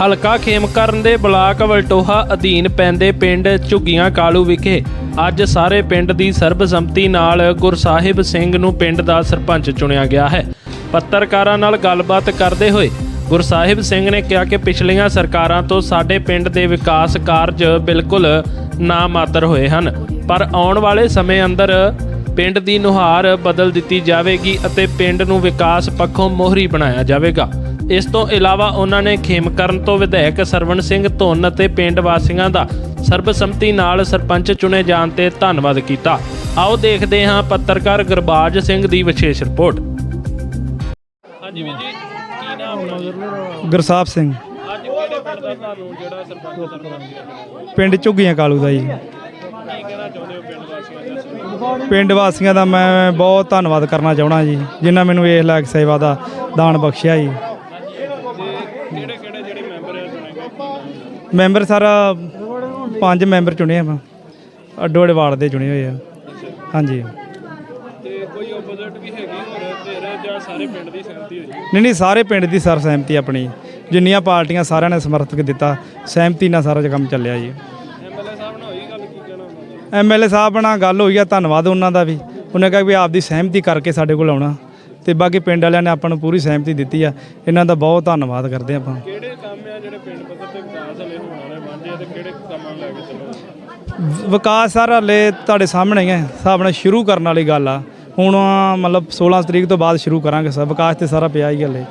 ਹਲਕਾ ਖੇਮਕਰਨ ਦੇ ਬਲਾਕ ਵਲਟੋਹਾ ਅਧੀਨ ਪੈਂਦੇ ਪਿੰਡ ਝੁੱਗੀਆਂ ਕਾਲੂ ਵਿਖੇ ਅੱਜ ਸਾਰੇ ਪਿੰਡ ਦੀ ਸਰਬਸੰਮਤੀ ਨਾਲ ਗੁਰਸਾਹਿਬ ਸਿੰਘ ਨੂੰ ਪਿੰਡ ਦਾ ਸਰਪੰਚ ਚੁਣਿਆ ਗਿਆ ਹੈ। ਪੱਤਰਕਾਰਾਂ ਨਾਲ ਗੱਲਬਾਤ ਕਰਦੇ ਹੋਏ ਗੁਰਸਾਹਿਬ ਸਿੰਘ ਨੇ ਕਿਹਾ ਕਿ ਪਿਛਲੀਆਂ ਸਰਕਾਰਾਂ ਤੋਂ ਸਾਡੇ ਪਿੰਡ ਦੇ ਵਿਕਾਸ ਕਾਰਜ ਬਿਲਕੁਲ ਨਾਮਾਤਰ ਹੋਏ ਹਨ, ਪਰ ਆਉਣ ਵਾਲੇ ਸਮੇਂ ਅੰਦਰ ਪਿੰਡ ਦੀ ਨੁਹਾਰ ਬਦਲ ਦਿੱਤੀ ਜਾਵੇਗੀ ਅਤੇ ਪਿੰਡ ਨੂੰ ਵਿਕਾਸ ਪੱਖੋਂ ਮੋਹਰੀ ਬਣਾਇਆ ਜਾਵੇਗਾ। ਇਸ ਤੋਂ ਇਲਾਵਾ ਉਹਨਾਂ ਨੇ ਖੇਮਕਰਨ ਤੋਂ ਵਿਧਾਇਕ ਸਰਵਣ ਸਿੰਘ ਧੁੰਨ ਅਤੇ ਪਿੰਡ ਵਾਸੀਆਂ ਦਾ ਸਰਬਸੰਮਤੀ ਨਾਲ ਸਰਪੰਚ ਚੁਣੇ ਜਾਣ ਤੇ ਧੰਨਵਾਦ ਕੀਤਾ। ਆਓ ਦੇਖਦੇ ਹਾਂ ਪੱਤਰਕਾਰ ਗੁਰਬਾਜ ਸਿੰਘ ਦੀ ਵਿਸ਼ੇਸ਼ ਰਿਪੋਰਟ। ਹਾਂਜੀ ਵੀਰ ਜੀ ਕੀ ਨਾਮ ਗੁਰਸਾਹਿਬ ਸਿੰਘ। ਅੱਜ ਕਿਹੜੇ ਪਿੰਡ ਦਾ ਤੁਹਾਨੂੰ ਜਿਹੜਾ ਸਰਪੰਚ ਸਰਪੰਚ ਪਿੰਡ ਝੁੱਗੀਆਂ ਕਾਲੂ ਦਾ ਜੀ। ਪਿੰਡ ਵਾਸੀਆਂ ਦਾ ਮੈਂ ਬਹੁਤ ਧੰਨਵਾਦ ਕਰਨਾ ਚਾਹਣਾ ਜੀ ਜਿਨ੍ਹਾਂ ਮੈਨੂੰ ਇਹ ਲਾਇਕ ਸੇਵਾ ਦਾ ਦਾਨ ਬਖਸ਼ਿਆ ਜੀ। ਮੈਂਬਰ ਸਾਰਾ ਪੰਜ ਮੈਂਬਰ ਚੁਣੇ ਆ ਅੱਡੋ ਅੱਡੇ ਵਾਰਡ ਦੇ ਚੁਣੇ ਹੋਏ ਆ। ਹਾਂਜੀ। ਤੇ ਕੋਈ ਆਪੋਜ਼ਿਟ ਵੀ ਹੈਗੀ ਹੋਰ ਤੇਰੇ ਜਾਂ ਸਾਰੇ ਪਿੰਡ ਦੀ ਸਹਿਮਤੀ ਹੋਈ? ਨਹੀਂ ਨਹੀਂ ਸਾਰੇ ਪਿੰਡ ਦੀ ਸਰ ਸਹਿਮਤੀ ਆਪਣੀ। ਜਿੰਨੀਆਂ ਪਾਰਟੀਆਂ ਸਾਰਿਆਂ ਨੇ ਸਮਰਥਨ ਦਿੱਤਾ ਸਹਿਮਤੀ ਨਾਲ ਸਾਰਾ ਕੰਮ ਚੱਲਿਆ ਜੀ। ਐਮਐਲਏ ਸਾਹਿਬ ਨਾਲ ਹੋਈ ਗੱਲ ਕੀ ਕਹਿਣਾ ਐਮਐਲਏ ਸਾਹਿਬ ਨਾਲ ਗੱਲ ਹੋਈ ਆ ਧੰਨਵਾਦ ਉਹਨਾਂ ਦਾ ਵੀ। ਉਹਨੇ ਕਿਹਾ ਵੀ ਆਪਦੀ ਸਹਿਮਤੀ ਕਰਕੇ ਸਾਡੇ ਕੋਲ ਆਉਣਾ। ਤੇ ਬਾਕੀ ਪਿੰਡ ਵਾਲਿਆਂ ਨੇ ਆਪਾਂ ਨੂੰ ਪੂਰੀ ਸਹਿਮਤੀ ਦਿੱਤੀ ਆ। ਇਹਨਾਂ ਦਾ ਬਹੁਤ ਧੰਨਵਾਦ ਕਰਦੇ ਆਪਾਂ। ਕੰਮ ਆ ਜਿਹੜੇ ਪਿੰਡ ਪੱਧਰ ਤੇ ਵਿਕਾਸ ਹਲੇ ਹੋਣ ਵਾਲੇ ਵਾਂਝੇ ਤੇ ਕਿਹੜੇ ਕੰਮਾਂ ਲੈ ਕੇ ਚੱਲੋ? ਵਿਕਾਸ ਸਰ ਹਲੇ ਤੁਹਾਡੇ ਸਾਹਮਣੇ ਹੀ ਹੈ ਹਿਸਾਬ ਨਾਲ ਸ਼ੁਰੂ ਕਰਨ ਵਾਲੀ ਗੱਲ ਆ। ਹੁਣ, ਮਤਲਬ 16 ਤਰੀਕ ਤੋਂ ਬਾਅਦ ਸ਼ੁਰੂ ਕਰਾਂਗੇ ਸਰ, ਵਿਕਾਸ ਤੇ ਸਾਰਾ ਪਿਆ ਹੀ ਹਲੇ।